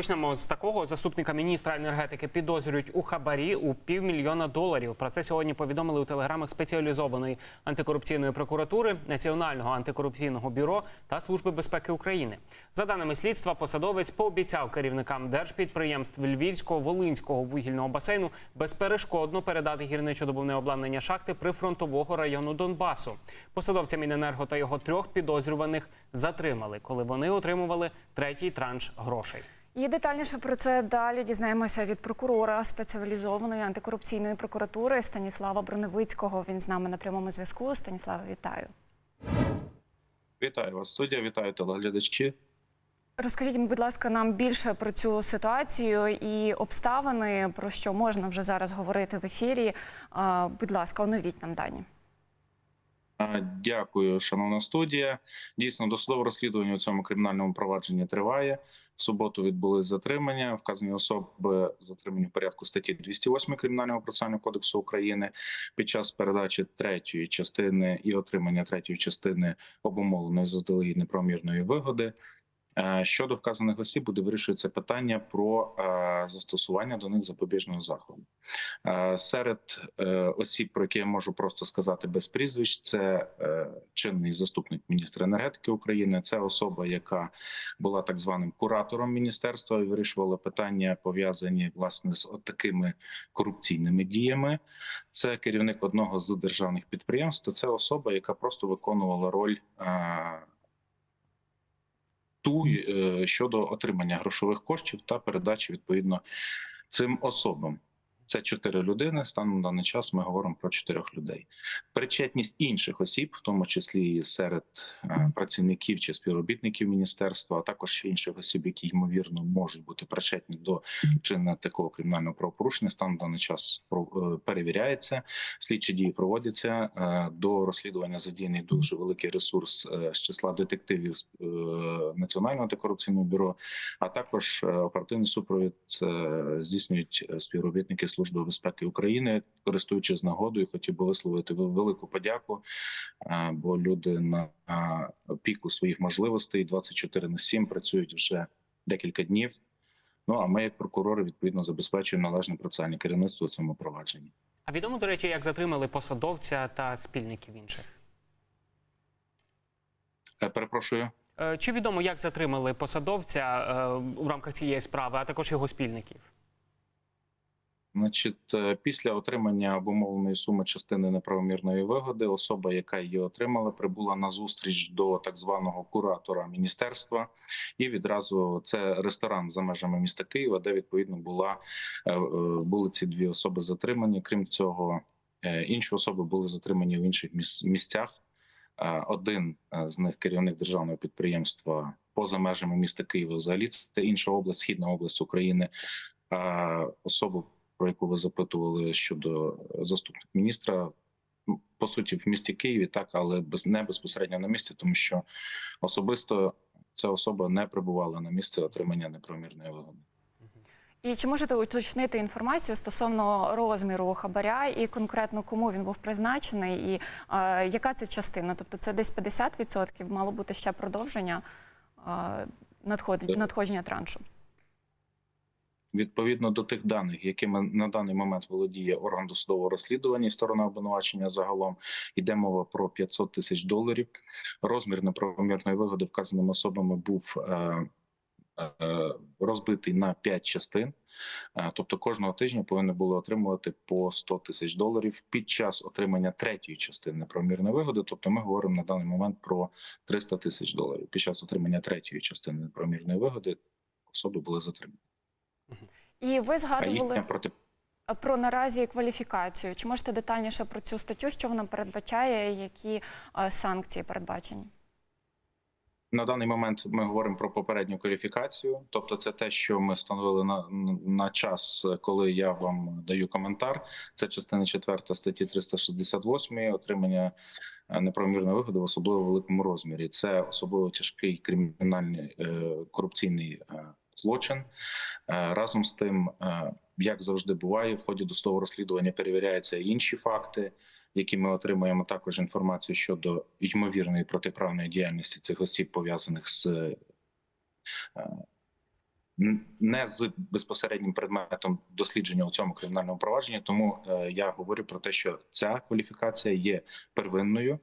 Почнемо з такого. Заступника міністра енергетики підозрюють у хабарі у півмільйона доларів. Про це сьогодні повідомили у телеграмах спеціалізованої антикорупційної прокуратури, Національного антикорупційного бюро та Служби безпеки України. За даними слідства, посадовець пообіцяв керівникам держпідприємств Львівського Волинського вугільного басейну безперешкодно передати гірничодобувне обладнання шахти прифронтового району Донбасу. Посадовця Міненерго та його трьох підозрюваних затримали, коли вони отримували третій транш грошей. І детальніше про це далі дізнаємося від прокурора спеціалізованої антикорупційної прокуратури Станіслава Броневицького. Він з нами на прямому зв'язку. Станіслава, вітаю. Вітаю вас, студія, вітаю телеглядачі. Розкажіть, будь ласка, нам більше про цю ситуацію і обставини, про що можна вже зараз говорити в ефірі. Будь ласка, оновіть нам дані. Дякую, шановна студія. Дійсно, досудове розслідування у цьому кримінальному провадженні триває. В суботу відбулись затримання. Вказані особи затримані в порядку статті 208 Кримінального процесуального кодексу України під час передачі третьої частини і отримання третьої частини обумовленої заздалегідь неправомірної вигоди. Е, Щодо вказаних осіб буде вирішується питання про е, застосування до них запобіжного заходу. Е, Серед осіб, про які я можу просто сказати без прізвищ, це чинний заступник міністра енергетики України. Це особа, яка була так званим куратором міністерства і вирішувала питання пов'язані власне з такими корупційними діями. Це керівник одного з державних підприємств. Це особа, яка просто виконувала роль. Ту е, щодо отримання грошових коштів та передачі відповідно цим особам. Це чотири людини. Станом на даний час ми говоримо про чотирьох людей. Причетність інших осіб, в тому числі серед е, працівників чи співробітників міністерства, а також інших осіб, які ймовірно можуть бути причетні до вчинення такого кримінального правопорушення, станом на даний час е, перевіряється. Слідчі дії проводяться е, до розслідування. Задіяний дуже великий ресурс з числа детективів Національного антикорупційного бюро, а також оперативний супровід здійснюють співробітники Служби безпеки України, користуючись нагодою, хотів би висловити велику подяку, е, бо люди на на піку своїх можливостей 24 на 7 працюють вже декілька днів. Ну а ми, як прокурори, відповідно забезпечуємо належне процесуальне керівництво у цьому провадженні. А відомо, до речі, як затримали посадовця та спільників інших. Е, Перепрошую. Е, Чи відомо, як затримали посадовця е, у рамках цієї справи, а також його спільників? Значить, е, після отримання обумовленої суми частини неправомірної вигоди, особа, яка її отримала, прибула на зустріч до так званого куратора міністерства, і відразу це ресторан за межами міста Києва, де відповідно була е, е, були ці дві особи затримані. Крім цього, інші особи були затримані в інших міс- місцях. Один з них керівник державного підприємства поза межами міста Києва. Взагалі це інша область, східна область України. Особу про яку ви запитували щодо заступника міністра. ну, По суті, в місті Києві так, але без не безпосередньо на місці, тому що особисто ця особа не прибувала на місце отримання неправомірної вигоди. І чи можете уточнити інформацію стосовно розміру хабаря і конкретно кому він був призначений, і е, яка це частина? Тобто це десь 50%, мало бути ще продовження е, надходження траншу. Відповідно до тих даних, якими на даний момент володіє орган досудового розслідування і сторона обвинувачення загалом йде мова про 500 тисяч доларів. Розмір неправомірної вигоди вказаними особами був е, е, розбитий на 5 частин. Е, Тобто кожного тижня повинні були отримувати по 100 тисяч доларів під час отримання третьої частини неправомірної вигоди. Тобто, ми говоримо на даний момент про 300 тисяч доларів. Під час отримання третьої частини неправомірної вигоди особи були затримані. І ви згадували проти про наразі кваліфікацію. Чи можете детальніше про цю статтю, що вона передбачає, які е, санкції передбачені? На даний момент ми говоримо про попередню кваліфікацію, тобто це те, що ми встановили на, на час, коли я вам даю коментар. Це частина 4 статті 368 отримання е, неправомірної вигоди в особливо великому розмірі. Це особливо тяжкий кримінальний е, корупційний злочин. Е, разом з тим, е, як завжди буває, в ході досудового розслідування перевіряються інші факти, які ми отримуємо також інформацію щодо ймовірної протиправної діяльності цих осіб, пов'язаних з е, не з безпосереднім предметом дослідження у цьому кримінальному провадженні. Тому я говорю про те, що ця кваліфікація є первинною.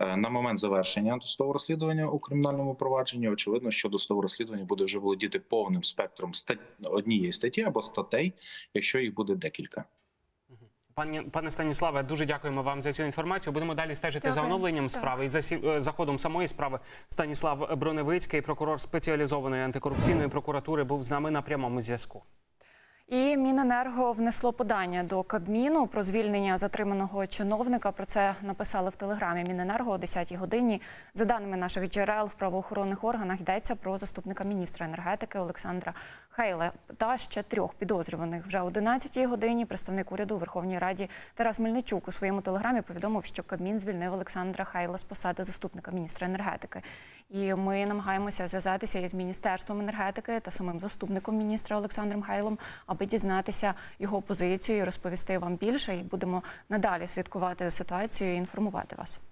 Е, На момент завершення досудового розслідування у кримінальному провадженні очевидно, що досудове розслідування буде вже володіти повним спектром стат... однієї статті або статей, якщо їх буде декілька. Пані пане Станіславе, дуже дякуємо вам за цю інформацію. Будемо далі стежити за оновленням Так. справи і за сі- е, за ходом самої справи. Станіслав Броневицький, прокурор спеціалізованої антикорупційної прокуратури, був з нами на прямому зв'язку. І Міненерго внесло подання до Кабміну про звільнення затриманого чиновника. Про це написали в телеграмі Міненерго о 10-й годині. За даними наших джерел в правоохоронних органах йдеться про заступника міністра енергетики Олександра Хейла та ще трьох підозрюваних. Вже о 11-й годині представник уряду Верховній Раді Тарас Мельничук у своєму телеграмі повідомив, що Кабмін звільнив Олександра Хейла з посади заступника міністра енергетики. І ми намагаємося зв'язатися із міністерством енергетики та самим заступником міністра Олександром Гайлом, аби дізнатися його позицію і розповісти вам більше. І будемо надалі слідкувати за ситуацією і інформувати вас.